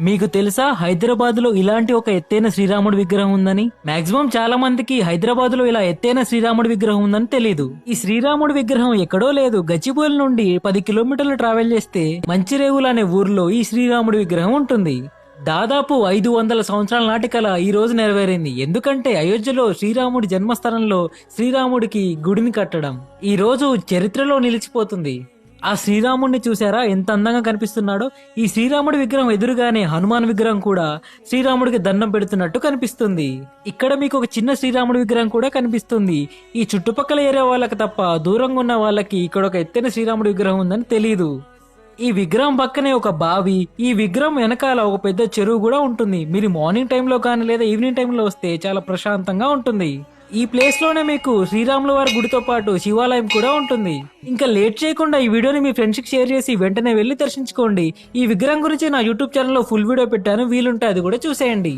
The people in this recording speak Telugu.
మీకు తెలుసా హైదరాబాద్లో ఇలాంటి ఒక ఎత్తైన శ్రీరాముడి విగ్రహం ఉందని? మాక్సిమం చాలా మందికి హైదరాబాద్లో ఇలా ఎత్తైన శ్రీరాముడి విగ్రహం ఉందని తెలియదు ఈ శ్రీరాముడి విగ్రహం ఎక్కడో లేదు. గచ్చిబోల్ నుండి పది కిలోమీటర్లు ట్రావెల్ చేస్తే మంచిరేవులు అనే ఊర్లో ఈ శ్రీరాముడి విగ్రహం ఉంటుంది. దాదాపు ఐదు వందల సంవత్సరాల నాటి కల ఈ రోజు నెరవేరింది. ఎందుకంటే అయోధ్యలో శ్రీరాముడి జన్మస్థలంలో శ్రీరాముడికి గుడిని కట్టడం ఈ రోజు చరిత్రలో నిలిచిపోతుంది. ఆ శ్రీరాముడిని చూసారా ఎంత అందంగా కనిపిస్తున్నాడో. ఈ శ్రీరాముడి విగ్రహం ఎదురుగానే హనుమాన్ విగ్రహం కూడా శ్రీరాముడికి దండం పెడుతున్నట్టు కనిపిస్తుంది. ఇక్కడ మీకు ఒక చిన్న శ్రీరాముడి విగ్రహం కూడా కనిపిస్తుంది. ఈ చుట్టుపక్కల ఏరియా వాళ్ళకి తప్ప దూరంగా ఉన్న వాళ్ళకి ఇక్కడ ఒక ఎత్తైన శ్రీరాముడి విగ్రహం ఉందని తెలియదు ఈ విగ్రహం పక్కనే ఒక బావి ఈ విగ్రహం వెనకాల ఒక పెద్ద చెరువు కూడా ఉంటుంది. మీరు మార్నింగ్ టైంలో కానీ లేదా ఈవినింగ్ టైంలో వస్తే చాలా ప్రశాంతంగా ఉంటుంది. ఈ ప్లేస్లోనే మీకు శ్రీరాముల వారి గుడితో పాటు శివాలయం కూడా ఉంటుంది. ఇంకా లేట్ చేయకుండా ఈ వీడియోని మీ ఫ్రెండ్స్కి షేర్ చేసి వెంటనే వెళ్ళి దర్శించుకోండి. ఈ విగ్రహం గురించి నా యూట్యూబ్ ఛానల్లో ఫుల్ వీడియో పెట్టాను. వీలుంటే అది కూడా చూసేయండి.